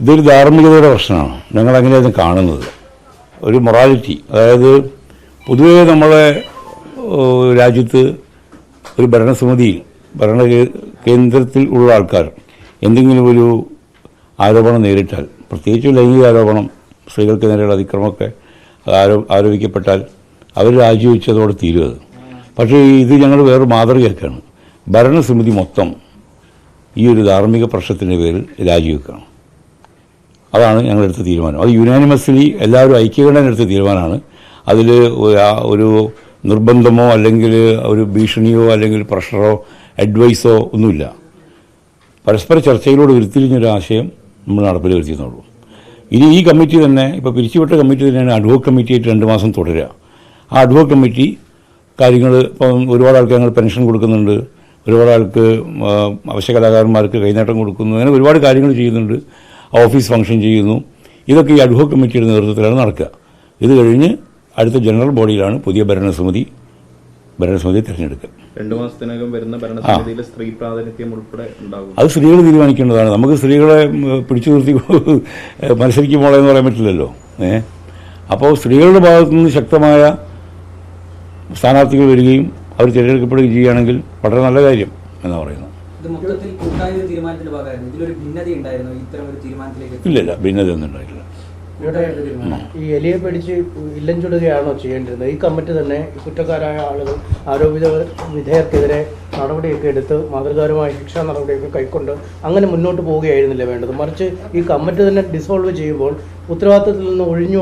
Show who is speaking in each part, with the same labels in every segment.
Speaker 1: ഇതൊരു ധാർമ്മികതയുടെ പ്രശ്നമാണ്. ഞങ്ങൾ അങ്ങനെയാണ് കാണുന്നത്. ഒരു മൊറാലിറ്റി അതായത് പൊതുവേ നമ്മളെ രാജ്യത്ത് ഒരു ഭരണസമിതിയിൽ ഭരണ കേന്ദ്രത്തിൽ ഉള്ള ആൾക്കാർ എന്തെങ്കിലും ഒരു ആരോപണം നേരിട്ടാൽ പ്രത്യേകിച്ച് ലൈംഗിക ആരോപണം സ്ത്രീകൾക്ക് നേരെയുള്ള അതിക്രമമൊക്കെ ആരോ ആരോപിക്കപ്പെട്ടാൽ അവർ രാജിവെച്ചതോടെ തീരുവത് പക്ഷേ ഇത് ഞങ്ങൾ വേറെ മാതൃകയൊക്കെയാണ് ഭരണസമിതി മൊത്തം ഈ ഒരു ധാർമ്മിക പ്രശ്നത്തിന്റെ പേരിൽ രാജിവെക്കണം. അതാണ് ഞങ്ങളെടുത്ത തീരുമാനം. അത് യുനാനിമസ്ലി എല്ലാവരും ഐക്യകണ്ഠേന എടുത്ത തീരുമാനമാണ്. അതിൽ ഒരു നിർബന്ധമോ അല്ലെങ്കിൽ ഒരു ഭീഷണിയോ അല്ലെങ്കിൽ പ്രഷറോ അഡ്വൈസോ ഒന്നുമില്ല. പരസ്പര ചർച്ചയിലൂടെ ഉരുത്തിരിഞ്ഞൊരു ആശയം നമ്മൾ നടപ്പിൽ വരുത്തിയെന്നുള്ളൂ. ഇനി ഈ കമ്മിറ്റി തന്നെ ഇപ്പോൾ പിരിച്ചുവിട്ട കമ്മിറ്റി തന്നെയാണ് അഡ്വോക്ക് കമ്മിറ്റിയായിട്ട് രണ്ട് മാസം തുടരുക. ആ അഡ്വോക്ക് കമ്മിറ്റി കാര്യങ്ങൾ ഇപ്പം ഒരുപാട് ആൾക്ക് ഞങ്ങൾ പെൻഷൻ കൊടുക്കുന്നുണ്ട്. ഒരുപാട് ആൾക്ക് അവശ്യ കലാകാരന്മാർക്ക് കൈനേട്ടം കൊടുക്കുന്നു. അങ്ങനെ ഒരുപാട് കാര്യങ്ങൾ ചെയ്യുന്നുണ്ട്. ഓഫീസ് ഫംഗ്ഷൻ ചെയ്യുന്നു. ഇതൊക്കെ ഈ അഡ്ഹോ കമ്മിറ്റിയുടെ നേതൃത്വത്തിലാണ് നടക്കുക. ഇത് കഴിഞ്ഞ് അടുത്ത ജനറൽ ബോഡിയിലാണ് പുതിയ ഭരണസമിതി ഭരണസമിതി തിരഞ്ഞെടുക്കുക.
Speaker 2: രണ്ടു മാസത്തിനകം വരുന്ന ഭരണസമിതിയിൽ സ്ത്രീ പ്രാതിനിധ്യം ഉൾപ്പെടെ ഉണ്ടാകും.
Speaker 1: അത് സ്ത്രീകൾ തീരുമാനിക്കേണ്ടതാണ്. നമുക്ക് സ്ത്രീകളെ പിടിച്ചു നിർത്തി മത്സരിക്കുമ്പോൾ എന്ന് പറയാൻ പറ്റില്ലല്ലോ. ഏ? അപ്പോൾ സ്ത്രീകളുടെ ഭാഗത്തു നിന്ന് ശക്തമായ സ്ഥാനാർത്ഥികൾ വരികയും അവർ തിരഞ്ഞെടുക്കപ്പെടുകയും ചെയ്യുകയാണെങ്കിൽ വളരെ നല്ല കാര്യം എന്നാണ് പറയുന്നത്.
Speaker 3: ഇത് മൊത്തത്തിൽ കൂട്ടായ ഒരു തീരുമാനത്തിന്റെ ഭാഗമായിരുന്നു. ഇതിലൊരു ഭിന്നത ഉണ്ടായിരുന്നു ഇത്തരം ഒരു തീരുമാനത്തിലേക്ക് ഇല്ല
Speaker 1: ഇല്ലില്ല ഭിന്നത ഒന്നും
Speaker 4: ഉണ്ടായില്ല ഈ എലിയെ പിടിച്ച് ഇല്ലം ചുടുകയാണോ ചെയ്യേണ്ടിരുന്നത്? ഈ കമ്മിറ്റി തന്നെ കുറ്റക്കാരായ ആളുകൾ ആരോപിത വിധേയർക്കെതിരെ നടപടിയൊക്കെ എടുത്ത് മാതൃകാപരമായ ശിക്ഷാ നടപടിയൊക്കെ കൈക്കൊണ്ട് അങ്ങനെ മുന്നോട്ട് പോവുകയായിരുന്നില്ല വേണ്ടത്? മറിച്ച് ഈ കമ്മിറ്റി തന്നെ ഡിസോൾവ് ചെയ്യുമ്പോൾ ഉത്തരവാദിത്തത്തിൽ നിന്ന് ഒഴിഞ്ഞു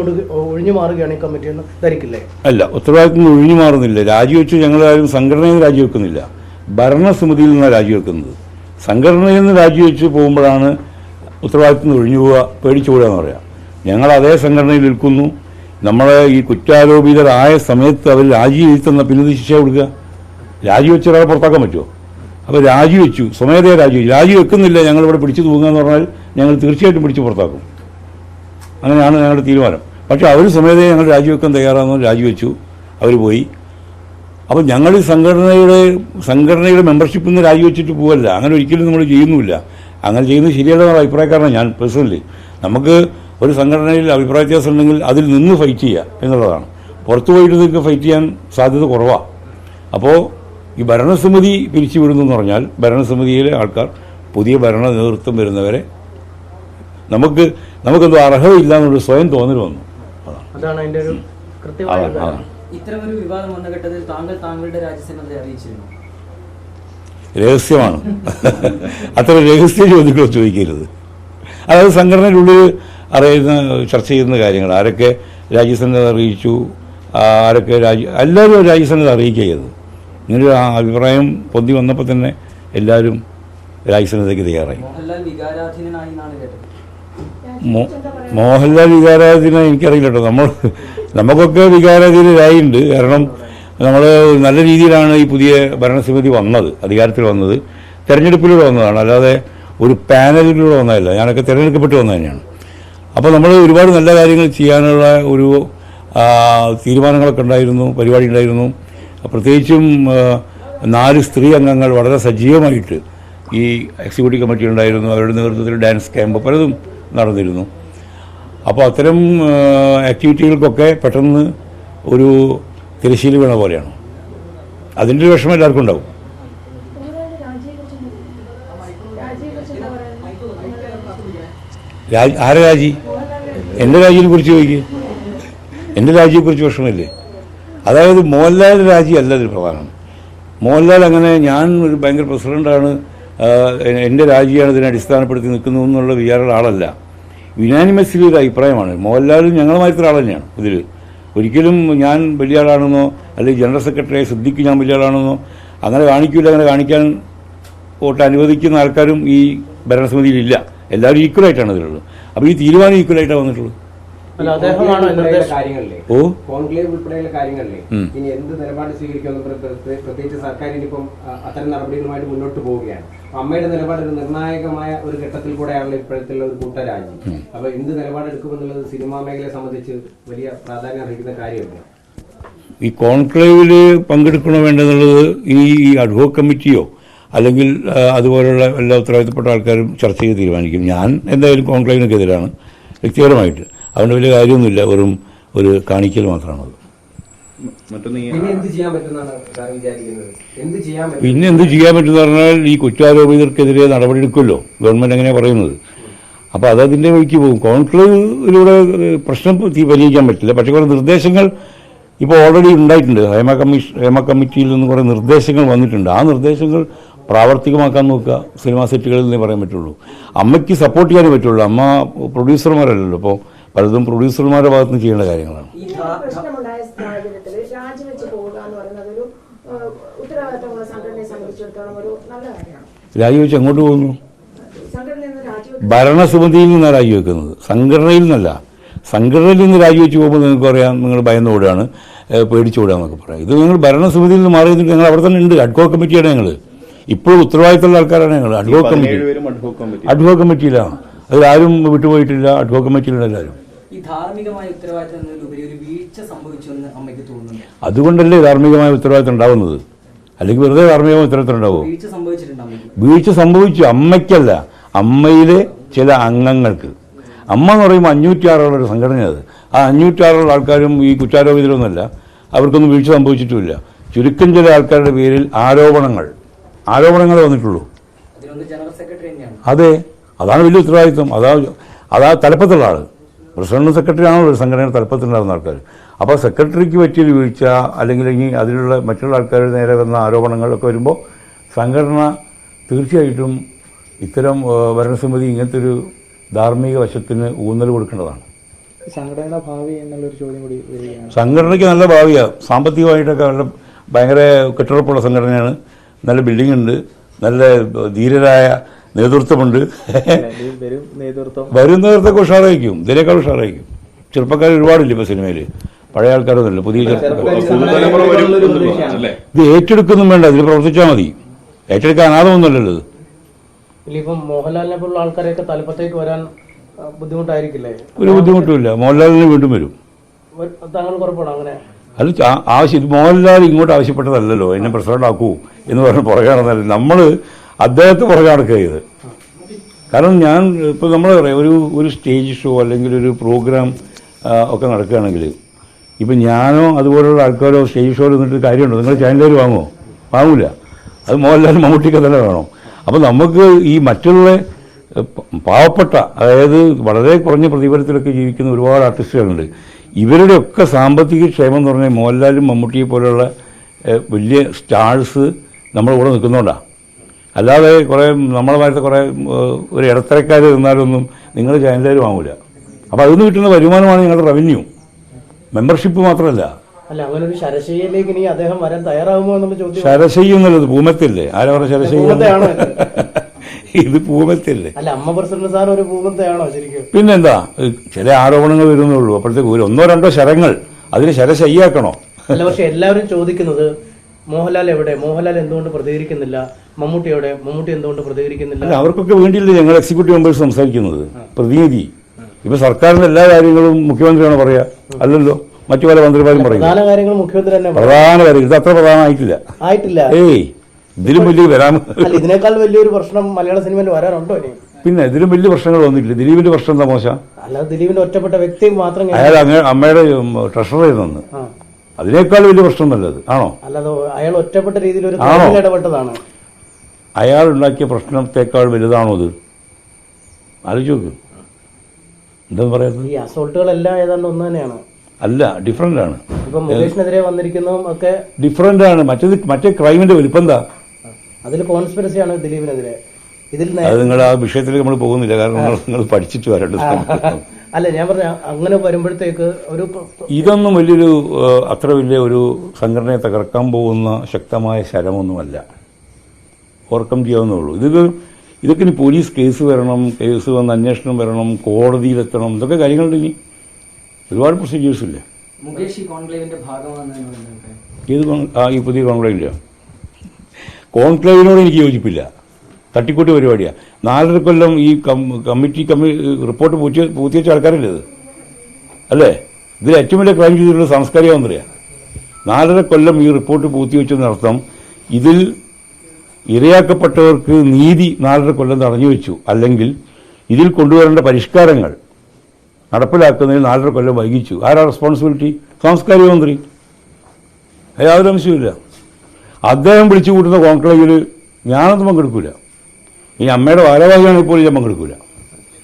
Speaker 4: ഒഴിഞ്ഞു മാറുകയാണ് ഈ കമ്മിറ്റി എന്ന് ധരിക്കില്ലേ?
Speaker 1: അല്ല ഉത്തരവാദിത്തത്തിൽ നിന്ന് ഒഴിഞ്ഞു മാറുന്നില്ല. രാജിവെച്ച് ഞങ്ങളാരും സംഘടനയിൽ രാജിവെക്കുന്നില്ല. ഭരണസമിതിയിൽ നിന്നാണ് രാജിവെക്കുന്നത്. സംഘടനയിൽ നിന്ന് രാജിവെച്ച് പോകുമ്പോഴാണ് ഉത്തരവാദിത്തം നിന്ന് ഒഴിഞ്ഞു പോവുക പേടിച്ചു പോവുക എന്ന് പറയാം. ഞങ്ങൾ അതേ സംഘടനയിൽ നിൽക്കുന്നു. നമ്മളെ ഈ കുറ്റാരോപിതരായ സമയത്ത് അവർ രാജിവെച്ചെന്ന പിന്നെ ശിക്ഷ കൊടുക്കുക? രാജിവെച്ച ഒരാളെ പുറത്താക്കാൻ പറ്റുമോ? അപ്പോൾ രാജിവെച്ചു. സ്വമേധയാ രാജിവെച്ചു. രാജിവെക്കുന്നില്ല. ഞങ്ങളിവിടെ പിടിച്ചു തൂങ്ങുക എന്ന് പറഞ്ഞാൽ ഞങ്ങൾ തീർച്ചയായിട്ടും പിടിച്ചു പുറത്താക്കും. അങ്ങനെയാണ് ഞങ്ങളുടെ തീരുമാനം. പക്ഷേ അവർ സ്വമേധയെ ഞങ്ങൾ രാജിവെക്കാൻ തയ്യാറാണെന്ന് രാജിവെച്ചു. അവർ പോയി. അപ്പോൾ ഞങ്ങൾ സംഘടനയുടെ സംഘടനയുടെ മെമ്പർഷിപ്പിൽ നിന്ന് രാജിവെച്ചിട്ട് പോവല്ല. അങ്ങനെ ഒരിക്കലും നമ്മൾ ചെയ്യുന്നില്ല. അങ്ങനെ ചെയ്യുന്നത് ശരിയല്ലെന്നുള്ള അഭിപ്രായക്കാരനാണ് ഞാൻ പേഴ്സണലി നമുക്ക് ഒരു സംഘടനയിൽ അഭിപ്രായ വ്യത്യാസം ഉണ്ടെങ്കിൽ അതിൽ നിന്ന് ഫൈറ്റ് ചെയ്യുക എന്നുള്ളതാണ്. പുറത്തു പോയിട്ട് നിങ്ങൾക്ക് ഫൈറ്റ് ചെയ്യാൻ സാധ്യത കുറവാണ് അപ്പോൾ ഈ ഭരണസമിതി പിരിച്ചുവിടുന്നു എന്ന് പറഞ്ഞാൽ ഭരണസമിതിയിലെ ആൾക്കാർ പുതിയ ഭരണ നേതൃത്വം വരുന്നവരെ നമുക്ക് നമുക്കെന്തോ അർഹതയില്ല എന്നൊരു സ്വയം തോന്നൽ വന്നു. അതാണ്
Speaker 4: അതാണ്.
Speaker 3: ഇത്തരം ഒരു വിവാദം വന്ന ഘട്ടത്തിൽ താങ്കൾ താങ്കളുടെ രാജ്യസേനത്തെ അറിയിച്ചിരുന്നു.
Speaker 1: രഹസ്യമാണ്. അത്ര രഹസ്യ ചോദ്യങ്ങൾ ചോദിക്കരുത്. അതായത് സംഘടനയിലുള്ളിൽ അറിയുന്ന ചർച്ച ചെയ്യുന്ന കാര്യങ്ങൾ ആരൊക്കെ രാജ്യസന്നദ്ധ അറിയിച്ചു ആരൊക്കെ രാജ്യ എല്ലാവരും രാജ്യസന്നദ്ധ അറിയിക്കരുത് ഇങ്ങനൊരു അഭിപ്രായം പൊന്തി വന്നപ്പോൾ തന്നെ എല്ലാവരും രാജ്യസന്നദ്ധയ്ക്ക് തയ്യാറായി.
Speaker 3: മോഹൻലാൽ
Speaker 1: വികാരാധീന എനിക്കറിയില്ല കേട്ടോ. നമ്മൾ നമുക്കൊക്കെ വികാരാധീനരായിട്ടുണ്ട് കാരണം നമ്മൾ നല്ല രീതിയിലാണ് ഈ പുതിയ ഭരണസമിതി വന്നത് അധികാരത്തിൽ വന്നത്. തെരഞ്ഞെടുപ്പിലൂടെ വന്നതാണ്. അല്ലാതെ ഒരു പാനലിലൂടെ വന്നതല്ല. ഞാനൊക്കെ തിരഞ്ഞെടുക്കപ്പെട്ട് വന്നത് തന്നെയാണ്. അപ്പോൾ നമ്മൾ ഒരുപാട് നല്ല കാര്യങ്ങൾ ചെയ്യാനുള്ള ഒരു തീരുമാനങ്ങളൊക്കെ ഉണ്ടായിരുന്നു പരിപാടി ഉണ്ടായിരുന്നു. പ്രത്യേകിച്ചും നാല് സ്ത്രീ അംഗങ്ങൾ വളരെ സജീവമായിട്ട് ഈ എക്സിക്യൂട്ടീവ് കമ്മിറ്റി ഉണ്ടായിരുന്നു. അവരുടെ നേതൃത്വത്തിൽ ഡാൻസ് ക്യാമ്പ് പലതും നടന്നിരുന്നു. അപ്പോൾ അത്തരം ആക്ടിവിറ്റികൾക്കൊക്കെ പെട്ടെന്ന് ഒരു തിരശ്ശീല വീണ പോലെയാണ്. അതിന്റെ ഒരു വിഷമം എല്ലാവർക്കും ഉണ്ടാവും. ആരെ രാജി? എന്റെ രാജിയെ കുറിച്ച് ചോദിക്കുക എന്റെ രാജ്യത്തെക്കുറിച്ച് വിഷമമില്ലേ? അതായത് മോഹൻലാൽ രാജി അല്ല ഇതിൽ പ്രധാനം. മോഹൻലാൽ അങ്ങനെ ഞാൻ ഒരു ഭയങ്കര പ്രസിഡന്റാണ് എന്റെ രാജിയാണ് ഇതിനെ അടിസ്ഥാനപ്പെടുത്തി നിൽക്കുന്നു എന്നുള്ള വിചാരമുള്ള ആളല്ല. യുനാനിമസ്ലി ഒരു അഭിപ്രായമാണ്. മോഹൻലാൽ ഞങ്ങളുമായിട്ട് ആൾ തന്നെയാണ് ഇതിൽ. ഒരിക്കലും ഞാൻ വലിയ ആളാണെന്നോ അല്ലെങ്കിൽ ജനറൽ സെക്രട്ടറിയെ സിദ്ദിഖ് ഞാൻ വലിയ ആളാണെന്നോ അങ്ങനെ കാണിക്കില്ല അങ്ങനെ കാണിക്കാൻ വോട്ട് അനുവദിക്കുന്ന ആൾക്കാരും ഈ ഭരണസമിതിയിലില്ല. എല്ലാവരും ഈക്വലായിട്ടാണ് ഇതിലുള്ളത്. അപ്പോൾ ഈ തീരുമാനം ഈക്വലായിട്ടാണ് വന്നിട്ടുള്ളത്? ഓ.
Speaker 5: കോൺക്ലേവ് ഉൾപ്പെടെയുള്ള കാര്യങ്ങളിലെ ഇനി എന്ത് നിലപാട് സ്വീകരിക്കുമെന്ന് പ്ര- പ്ര- പ്രത്യേകിച്ച് സർക്കാർ ഇനിയിപ്പം അത്തരം നടപടികളുമായിട്ട് മുന്നോട്ട് പോവുകയാണ്. അമ്മയുടെ നിലപാട് ഒരു നിർണായകമായ ഒരു ഘട്ടത്തിൽ കൂടെയാണല്ലോ ഇപ്പോഴത്തെ ഒരു കൂട്ടരാജി അപ്പൊ എന്ത് നിലപാടെടുക്കുമെന്നുള്ളത് സിനിമാ മേഖലയെ സംബന്ധിച്ച് വലിയ പ്രാധാന്യം അർഹിക്കുന്ന കാര്യമല്ല?
Speaker 1: ഈ കോൺക്ലേവിൽ പങ്കെടുക്കണോ വേണ്ടെന്നുള്ളത് ഈ അഡ്വോക്ക് കമ്മിറ്റിയോ അല്ലെങ്കിൽ അതുപോലെയുള്ള അതുപോലുള്ള എല്ലാ ഉത്തരവാദിത്തപ്പെട്ട ആൾക്കാരും ചർച്ച ചെയ്ത് തീരുമാനിക്കും. ഞാൻ എന്തായാലും കോൺക്ലേവിനൊക്കെ എതിരാണ് വ്യക്തിപരമായിട്ട്. അതുകൊണ്ട് വലിയ കാര്യമൊന്നുമില്ല. വെറും ഒരു കാണിക്കൽ മാത്രമാണത്.
Speaker 5: പിന്നെ എന്ത് ചെയ്യാൻ
Speaker 1: പറ്റുന്ന പറഞ്ഞാൽ ഈ കുറ്റാരോപിതർക്കെതിരെ നടപടിയെടുക്കുമല്ലോ. ഗവൺമെന്റ് അങ്ങനെ പറയുന്നത്? അപ്പോൾ അതതിന്റെ വഴിക്ക് പോകും. കോൺക്ലേവിലൂടെ പ്രശ്നം പരിഹരിക്കാൻ പറ്റില്ല. പക്ഷേ കുറേ നിർദ്ദേശങ്ങൾ ഇപ്പോൾ ഓൾറെഡി ഉണ്ടായിട്ടുണ്ട്. ഹേമ കമ്മീഷൻ ഹേമ കമ്മിറ്റിയിൽ നിന്ന് കുറേ നിർദ്ദേശങ്ങൾ വന്നിട്ടുണ്ട്. ആ നിർദ്ദേശങ്ങൾ പ്രാവർത്തികമാക്കാൻ നോക്കുക. സിനിമാ സെറ്റുകളിൽ നിന്നേ പറയാൻ പറ്റുള്ളൂ. അമ്മയ്ക്ക് സപ്പോർട്ട് ചെയ്യാനേ പറ്റുള്ളൂ. അമ്മ പ്രൊഡ്യൂസർമാരല്ലല്ലോ അപ്പോൾ പലതും പ്രൊഡ്യൂസർമാരുടെ ഭാഗത്ത് നിന്ന് ചെയ്യേണ്ട കാര്യങ്ങളാണ്.
Speaker 6: സാഹചര്യത്തിൽ രാജിവെച്ച് പോവുക എന്ന് പറയുന്നത് ഒരു ഉത്തരവാദിത്തമുള്ള സംഘടനയെ സംബന്ധിച്ചിടത്തോളം ഒരു നല്ല കാര്യമാണ്.
Speaker 1: രാജിവെച്ച് എങ്ങോട്ട് പോകുന്നു? ഭരണസുമതിയിൽ നിന്നാണ് രാജിവെക്കുന്നത് സംഘടനയിൽ നിന്നല്ല. സംഘടനയിൽ നിന്ന് രാജിവെച്ച് പോകുമ്പോൾ നിങ്ങൾക്ക് പറയാം നിങ്ങൾ ഭയന്ന് ഓടുകയാണ് പേടിച്ചു ഓടുകയെന്നൊക്കെ പറയാം. ഇത് നിങ്ങൾ ഭരണസമിതിയിൽ നിന്ന് മാറി നിന്നിട്ട് ഞങ്ങൾ അവിടെ തന്നെ ഉണ്ട്. അഡ്വോ കമ്മിറ്റിയാണ് ഞങ്ങൾ ഇപ്പോഴും ഉത്തരവാദിത്തമുള്ള ആൾക്കാരാണ് ഞങ്ങൾ അഡ്വോ കമ്മിറ്റി അഡ്വോ കമ്മിറ്റിയിലാണ് അതിലാരും വിട്ടുപോയിട്ടില്ല. അഡ്വോ കമ്മിറ്റിയിലുള്ള എല്ലാവരും.
Speaker 3: ഈ ധാർമ്മികമായ ഉത്തരവാദിത്തം എന്നതിലുപരി ഒരു വീഴ്ച സംഭവിച്ചു എന്ന് അമ്മയ്ക്ക് തോന്നുന്നു
Speaker 1: അതുകൊണ്ടല്ലേ ധാർമ്മികമായ ഉത്തരവാദിത്തം ഉണ്ടാവുന്നത്? അല്ലെങ്കിൽ വെറുതെ ധാർമ്മികമായ ഉത്തരവാദിത്തം ഉണ്ടാവും
Speaker 3: വീഴ്ച സംഭവിച്ചിട്ടുണ്ട് അമ്മയ്ക്ക്?
Speaker 1: വീഴ്ച സംഭവിച്ചു. അമ്മയ്ക്കല്ല. അമ്മയിലെ ചില അംഗങ്ങൾക്ക്. അമ്മ എന്ന് പറയുമ്പോൾ അഞ്ഞൂറ്റാറുള്ള ഒരു സംഘടനയത് ആ അഞ്ഞൂറ്റാറുള്ള ആൾക്കാരും ഈ കുറ്റാരോപിതരൊന്നുമല്ല. അവർക്കൊന്നും വീഴ്ച സംഭവിച്ചിട്ടുമില്ല. ചുരുക്കം ചില ആൾക്കാരുടെ പേരിൽ ആരോപണങ്ങൾ. ആരോപണങ്ങൾ വന്നിട്ടുള്ളൂ. അതെ. അതാണ് വലിയ ഉത്തരവാദിത്വം. അതാ അതാ തലപ്പത്തുള്ള ആൾ പ്രസിഡന്റ് സെക്രട്ടറി ആണല്ലോ ഒരു സംഘടനയുടെ തലപ്പത്തിലുണ്ടായിരുന്ന ആൾക്കാർ. അപ്പോൾ സെക്രട്ടറിക്ക് പറ്റിയൊരു വീഴ്ച അല്ലെങ്കിൽ ഇനി അതിലുള്ള മറ്റുള്ള ആൾക്കാരുടെ നേരെ വന്ന ആരോപണങ്ങളൊക്കെ വരുമ്പോൾ സംഘടന തീർച്ചയായിട്ടും ഇത്തരം ഭരണസമിതി ഇങ്ങനത്തെ ഒരു ധാർമ്മിക വശത്തിന് ഊന്നൽ കൊടുക്കേണ്ടതാണ്.
Speaker 7: സംഘടനയുടെ ഭാവി എന്നുള്ളൊരു ചോദ്യം കൂടി വരികയാണ്.
Speaker 1: സംഘടനയ്ക്ക് നല്ല ഭാവിയാണ് സാമ്പത്തികമായിട്ടൊക്കെ നല്ല ഭയങ്കര കെട്ടുറപ്പുള്ള സംഘടനയാണ്. നല്ല ബിൽഡിംഗ് ഉണ്ട്. നല്ല ധീരരായ നേതൃത്വമുണ്ട്.
Speaker 7: വരും നേതൃത്വം
Speaker 1: വരുന്നവർത്തൊക്കെ ഉഷാറായിരിക്കും. ഇതിനേക്കാൾ ഉഷാറായിരിക്കും. ചെറുപ്പക്കാർ ഒരുപാടില്ല ഇപ്പൊ സിനിമയിൽ പഴയ ആൾക്കാരൊന്നുമില്ല. പുതിയ ചെറുപ്പക്കാർ
Speaker 2: വരും എന്നുള്ളതാണ്
Speaker 1: ഇത് ഏറ്റെടുക്കുന്നു വേണ്ട. ഇതിൽ പ്രവർത്തിച്ചാൽ മതി. ഏറ്റെടുക്കാൻ അനാഥമൊന്നുമല്ലല്ലോ ഇത്
Speaker 4: ഇനിയിപ്പം മോഹൻലാലിനെ പോലുള്ള ആൾക്കാരെയൊക്കെ തലപ്പത്തേക്ക് വരാൻ ബുദ്ധിമുട്ടായിരിക്കില്ലേ?
Speaker 1: ഒരു ബുദ്ധിമുട്ടുമില്ല. മോഹൻലാലിന് വീണ്ടും വരും. അല്ല ആവശ്യം ഇത് മോഹൻലാൽ ഇങ്ങോട്ട് ആവശ്യപ്പെട്ടതല്ലല്ലോ. എന്നെ പ്രസിഡന്റ് ആക്കൂ എന്ന് പറഞ്ഞ് പുറകെ നടന്നാലും നമ്മൾ അദ്ദേഹത്തെ പുറകെ നടക്കുക കാരണം ഞാൻ ഇപ്പോൾ നമ്മൾ പറയാം ഒരു ഒരു സ്റ്റേജ് ഷോ അല്ലെങ്കിൽ ഒരു പ്രോഗ്രാം ഒക്കെ നടക്കുകയാണെങ്കിൽ ഇപ്പം ഞാനോ അതുപോലുള്ള ആൾക്കാരോ സ്റ്റേജ് ഷോയിൽ നിന്നിട്ട് കാര്യമുണ്ടോ? നിങ്ങൾ ചാനലുകാർ വാങ്ങുമോ വാങ്ങൂല. അത് മോഹൻലാൽ മമ്മൂട്ടിക്ക് തന്നെ വേണം? അപ്പം നമുക്ക് ഈ മറ്റുള്ള പാവപ്പെട്ട അതായത് വളരെ കുറഞ്ഞ പ്രതിഫലത്തിലൊക്കെ ജീവിക്കുന്ന ഒരുപാട് ആർട്ടിസ്റ്റുകളുണ്ട് ഇവരുടെയൊക്കെ സാമ്പത്തിക ക്ഷേമം എന്ന് പറഞ്ഞാൽ മോഹൻലാലും മമ്മൂട്ടിയെ പോലെയുള്ള വലിയ സ്റ്റാഴ്സ് നമ്മുടെ കൂടെ നിൽക്കുന്നുണ്ടാണ് അല്ലാതെ കുറേ നമ്മളെ മാറ്റത്തെ കുറേ ഒരു ഇടത്തരക്കാർ നിന്നാലൊന്നും നിങ്ങൾ ചാനലുകാർ വാങ്ങൂല. അപ്പോൾ അതിൽ നിന്ന് കിട്ടുന്ന വരുമാനമാണ് നിങ്ങളുടെ റവന്യൂ. മെമ്പർഷിപ്പ് മാത്രമല്ല.
Speaker 4: അല്ല അങ്ങനെ ഒരു ശരശയിലേക്ക് ഇനി അദ്ദേഹം വരാൻ തയ്യാറാകുമോ എന്നുള്ള ചോദ്യം.
Speaker 1: ശരശയി എന്നുള്ളത് ഭൂമത്തില്ലേ? ആരാ പറഞ്ഞ ശരശയ്യം? ഇത് ഭൂമത്തില്ലേ?
Speaker 4: അല്ല അമ്മ പ്രസിഡന്റ് സാർ ഒരു ഭൂമത്തെയാണോ ശരിക്കും?
Speaker 1: പിന്നെന്താ? ചില ആരോപണങ്ങൾ വരുന്നുള്ളൂ. അപ്പോഴത്തേക്ക് ഒരു ഒന്നോ രണ്ടോ ശരങ്ങൾ അതിന് ശരശയ്യാക്കണോ?
Speaker 4: അല്ല പക്ഷെ എല്ലാവരും ചോദിക്കുന്നത് മോഹൻലാൽ എവിടെ? മോഹൻലാൽ എന്തുകൊണ്ട് പ്രതികരിക്കുന്നില്ല? മമ്മൂട്ടി എവിടെ മമ്മൂട്ടി എന്തുകൊണ്ട് പ്രതികരിക്കുന്നില്ല?
Speaker 1: അവർക്കൊക്കെ വേണ്ടിയില്ല ഞങ്ങൾ എക്സിക്യൂട്ടീവ് മെമ്പേഴ്സ് സംസാരിക്കുന്നത്? പ്രതിനിധി. ഇപ്പൊ സർക്കാരിന്റെ എല്ലാ കാര്യങ്ങളും മുഖ്യമന്ത്രിയാണ് പറയാ. അല്ലല്ലോ? മറ്റു പല മന്ത്രിമാരും പറയും.
Speaker 4: പ്രധാന കാര്യങ്ങൾ മുഖ്യമന്ത്രി തന്നെ.
Speaker 1: പ്രധാന കാര്യം ഇത് അത്ര പ്രധാനമായിട്ടില്ല
Speaker 4: ആയിട്ടില്ല.
Speaker 1: ഏയ് ഇതിലും വലിയ വരാൻ
Speaker 4: ഇതിനേക്കാൾ വലിയൊരു പ്രശ്നം മലയാള സിനിമയിൽ വരാനുണ്ടോ ഇനി?
Speaker 1: പിന്നെ ഇതിലും വലിയ പ്രശ്നങ്ങൾ വന്നിട്ടില്ല. ദിലീപിന്റെ പ്രശ്നം എന്താ മോശം?
Speaker 4: അല്ല ദിലീപിന്റെ ഒറ്റപ്പെട്ട വ്യക്തി മാത്രം
Speaker 1: അയാൾ അങ്ങനെ അമ്മയുടെ ട്രഷറർ നിന്ന്. അതിനേക്കാൾ വലിയ പ്രശ്നം നല്ലത് ആണോ?
Speaker 4: അല്ലാതെ അയാൾ ഒറ്റപ്പെട്ട രീതിയിൽ ഒരു
Speaker 1: ആണോ?
Speaker 4: തൊഴിലിൽ ഇടപെട്ടതാണ്.
Speaker 1: അയാൾ ഉണ്ടാക്കിയ പ്രശ്നത്തെക്കാൾ വലുതാണോ അത്? ആലോചിച്ച് നോക്ക്. എന്താ പറയുന്നത്?
Speaker 4: ഈ അസോൾട്ടുകളെല്ലാം ഏതാണ്ട് ഒന്ന് തന്നെയാണ്.
Speaker 1: അല്ല ഡിഫറന്റ് ആണ്.
Speaker 4: ഇപ്പം മുകേഷിനെതിരെ വന്നിരിക്കുന്നതും ഒക്കെ
Speaker 1: ഡിഫറന്റ് ആണ്. മറ്റേത് മറ്റേ ക്രൈമിന്റെ വലിപ്പം എന്താ?
Speaker 4: അതിൽ കോൺസ്പിറസിയാണ് ദിലീപിനെതിരെ. ഇതിൽ
Speaker 1: അത് നിങ്ങൾ ആ വിഷയത്തിലേക്ക് നമ്മൾ പോകുന്നില്ല. കാരണം നിങ്ങൾ- പഠിച്ചിട്ട് വരേണ്ട സമയം.
Speaker 4: അല്ല ഞാൻ പറഞ്ഞ അങ്ങനെ വരുമ്പോഴത്തേക്ക് ഒരു
Speaker 1: ഇതൊന്നും വലിയൊരു അത്ര വലിയ ഒരു സംഘടനയെ തകർക്കാൻ പോകുന്ന ശക്തമായ ശരമൊന്നുമല്ല. ഓർക്കം ചെയ്യാവുന്നേ ഉള്ളൂ. ഇത് ഇതൊക്കെ ഇനി പോലീസ് കേസ് വരണം കേസ് വന്ന് അന്വേഷണം വരണം കോടതിയിലെത്തണം ഇതൊക്കെ കാര്യങ്ങളുണ്ട് ഇനി. ഒരുപാട് പ്രൊസീജിയേഴ്സ് ഇല്ല? ഏത് ആ ഈ പുതിയ കോൺക്ലേവില്ല കോൺക്ലേവിനോട് എനിക്ക് യോജിപ്പില്ല. തട്ടിക്കൂട്ടി പരിപാടിയാണ് നാലര കൊല്ലം ഈ കമ്മിറ്റി കമ്മിറ്റി കമ്മി റിപ്പോർട്ട് പൂച്ച പൂർത്തിവെച്ച ആൾക്കാരില്ലത് അല്ലേ? ഇതിൽ ഏറ്റവും വലിയ ക്രൈം ചെയ്തിട്ടുള്ള സാംസ്കാരിക മന്ത്രിയാണ് നാലര കൊല്ലം ഈ റിപ്പോർട്ട് പൂർത്തിവെച്ചതിനർത്ഥം ഇതിൽ ഇരയാക്കപ്പെട്ടവർക്ക് നീതി നാലര കൊല്ലം തടഞ്ഞു വെച്ചു. അല്ലെങ്കിൽ ഇതിൽ കൊണ്ടുവരേണ്ട പരിഷ്കാരങ്ങൾ നടപ്പിലാക്കുന്നതിൽ നാലര കൊല്ലം വൈകിച്ചു. ആരാ റെസ്പോൺസിബിലിറ്റി സാംസ്കാരിക മന്ത്രി. യാതൊരു അംശമില്ല അദ്ദേഹം വിളിച്ചു കൂട്ടുന്ന കോൺക്ലേവിൽ ഞാനൊന്നും പങ്കെടുക്കൂല. ഈ അമ്മയുടെ ഭാരവാഹിയാണെങ്കിൽ പോലും ഞാൻ പങ്കെടുക്കൂല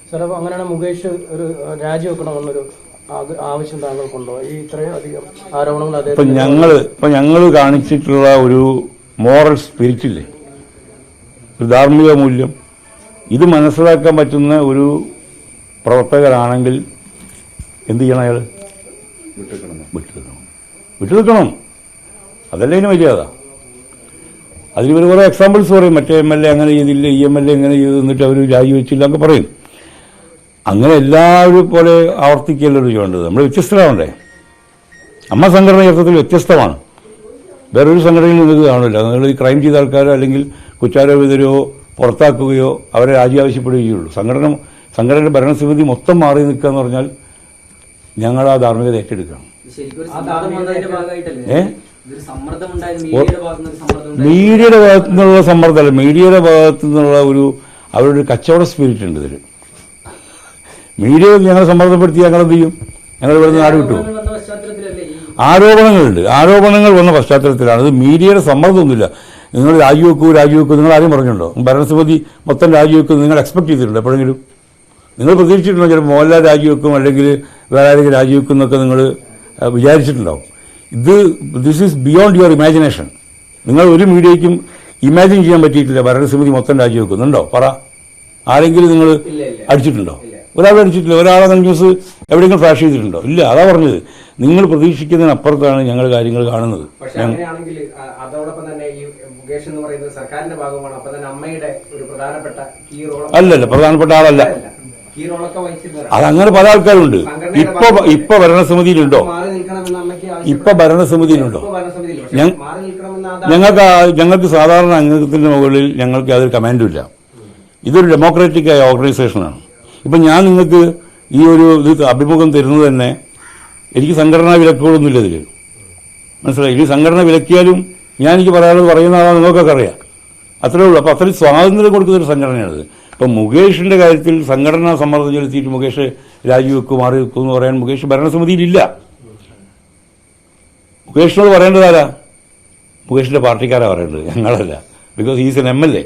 Speaker 4: സാർ അപ്പോൾ അങ്ങനെയാണ് മുകേഷ് ഒരു രാജിവെക്കണമെന്നൊരു ആവശ്യം താങ്കൾക്കുണ്ടോ? ഈ ഇത്രയും അധികം ആരോപണങ്ങൾ
Speaker 1: ഇപ്പൊ ഞങ്ങൾ ഇപ്പൊ ഞങ്ങൾ കാണിച്ചിട്ടുള്ള ഒരു മോറൽ സ്പിരിറ്റ് ഇല്ലേ? ഒരു ധാർമ്മിക മൂല്യം. ഇത് മനസ്സിലാക്കാൻ പറ്റുന്ന ഒരു പ്രവർത്തകരാണെങ്കിൽ എന്ത് ചെയ്യണം അയാൾ വിട്ടുനിൽക്കണം. വിട്ടുനിൽക്കണം. അതല്ലേ ഇതിന് മര്യാദ? അതിൽ ഇവർ കുറേ എക്സാമ്പിൾസ് പറയും. മറ്റേ എം എൽ എ അങ്ങനെ ചെയ്തില്ല ഈ എം എൽ എ ഇങ്ങനെ ചെയ്തു എന്നിട്ട് അവർ രാജിവെച്ചില്ല എന്നൊക്കെ പറയും. അങ്ങനെ എല്ലാവരും പോലെ ആവർത്തിക്കല്ലോ ചെയ്യേണ്ടത്. നമ്മൾ വ്യത്യസ്തരാവണ്ടേ? അമ്മ സംഘടന യഥാർത്ഥത്തിൽ വ്യത്യസ്തമാണ്. വേറൊരു സംഘടനയിൽ നിങ്ങൾക്ക് കാണില്ല നിങ്ങൾ ഈ ക്രൈം ചെയ്ത ആൾക്കാരോ അല്ലെങ്കിൽ കുറ്റാരോപിതരോ പുറത്താക്കുകയോ അവരെ രാജി ആവശ്യപ്പെടുകയുള്ളൂ. സംഘടന സംഘടനയുടെ ഭരണസമിതി മൊത്തം മാറി നിൽക്കുക എന്ന് പറഞ്ഞാൽ ഞങ്ങൾ ആ ധാർമ്മികത ഏറ്റെടുക്കണം.
Speaker 3: ശരിക്കും മീഡിയയുടെ ഭാഗത്ത്
Speaker 1: നിന്നുള്ള സമ്മർദ്ദമല്ല. മീഡിയയുടെ ഭാഗത്തു നിന്നുള്ള ഒരു അവരുടെ ഒരു കച്ചവട സ്പിരിറ്റ് ഉണ്ട് ഇതിൽ മീഡിയ ഞങ്ങളെ സമ്മർദ്ദപ്പെടുത്തി ഞങ്ങൾ എന്ത് ചെയ്യും? ഞങ്ങൾ ഇവിടുന്ന് നാട് വിട്ടു ആരോപണങ്ങളുണ്ട്. ആരോപണങ്ങൾ വന്ന പശ്ചാത്തലത്തിലാണ്. ഇത് മീഡിയയുടെ സമ്മർദ്ദമൊന്നുമില്ല. നിങ്ങൾ രാജിവെക്കൂ രാജിവെക്കൂ നിങ്ങൾ ആരും പറഞ്ഞിട്ടുണ്ടോ? ഭരണസമിതി മൊത്തം രാജിവെക്കും നിങ്ങൾ എക്സ്പെക്ട് ചെയ്തിട്ടുണ്ടോ എപ്പോഴെങ്കിലും? നിങ്ങൾ പ്രതീക്ഷിച്ചിട്ടുണ്ടോ? ചിലപ്പോൾ മോഹൻലാൽ രാജിവെക്കും അല്ലെങ്കിൽ വേറെ ആരെങ്കിലും രാജിവെക്കും എന്നൊക്കെ നിങ്ങൾ വിചാരിച്ചിട്ടുണ്ടാവും. ഇത് this is beyond your imagination നിങ്ങൾ ഒരു മീഡിയയ്ക്കും ഇമാജിൻ ചെയ്യാൻ പറ്റിയിട്ടില്ല. ഭരണസമിതി മൊത്തം രാജിവെക്കുന്നുണ്ടോ? പറ. ആരെങ്കിലും നിങ്ങൾ. അടിച്ചിട്ടുണ്ടോ? ഒരാളെ അടിച്ചിട്ടില്ല. ഒരാളെ ന്യൂസ് എവിടെയെങ്കിലും ഫ്ലാഷ് ചെയ്തിട്ടുണ്ടോ? ഇല്ല അതാ പറഞ്ഞത്. നിങ്ങൾ പ്രതീക്ഷിക്കുന്നതിനപ്പുറത്താണ് ഞങ്ങൾ കാര്യങ്ങൾ കാണുന്നത്. അല്ലല്ല പ്രധാനപ്പെട്ട ആളല്ല. അതങ്ങനെ പല ആൾക്കാരുണ്ട്. ഇപ്പൊ ഇപ്പൊ ഭരണസമിതിയിലുണ്ടോ? ഇപ്പൊ ഭരണസമിതിയിലുണ്ടോ? ഞങ്ങൾക്ക് ഞങ്ങൾക്ക് സാധാരണ അംഗത്തിന്റെ മുകളിൽ ഞങ്ങൾക്ക് അതൊരു കമാൻഡും ഇല്ല. ഇതൊരു ഡെമോക്രാറ്റിക് ആയ ഓർഗനൈസേഷനാണ് ഇപ്പൊ ഞാൻ നിങ്ങൾക്ക് ഈ ഒരു ഇത് അഭിമുഖം തരുന്നത് തന്നെ എനിക്ക് സംഘടനാ വിലക്കുകളൊന്നുമില്ല ഇതിൽ മനസ്സിലായി? ഈ സംഘടന വിലക്കിയാലും ഞാൻ എനിക്ക് പറയാനുള്ളത് പറയുന്ന ആളാണ് നിങ്ങൾക്കൊക്കെ അറിയാം. അത്രേ ഉള്ളൂ. അപ്പൊ അത്രയും സ്വാതന്ത്ര്യം കൊടുക്കുന്ന ഒരു സംഘടനയാണിത്. ഇപ്പൊ മുകേഷിന്റെ കാര്യത്തിൽ സംഘടനാ സമ്മർദ്ദം ചെലുത്തിയിട്ട് മുകേഷ് രാജിവെക്കും മാറി വെക്കും എന്ന് പറയാൻ മുകേഷ് ഭരണസമിതിയിലില്ല. മുകേഷിനോട് പറയേണ്ടതാരാ മുകേഷിന്റെ പാർട്ടിക്കാരാണ് പറയേണ്ടത് ഞങ്ങളല്ല. Because he's an M L A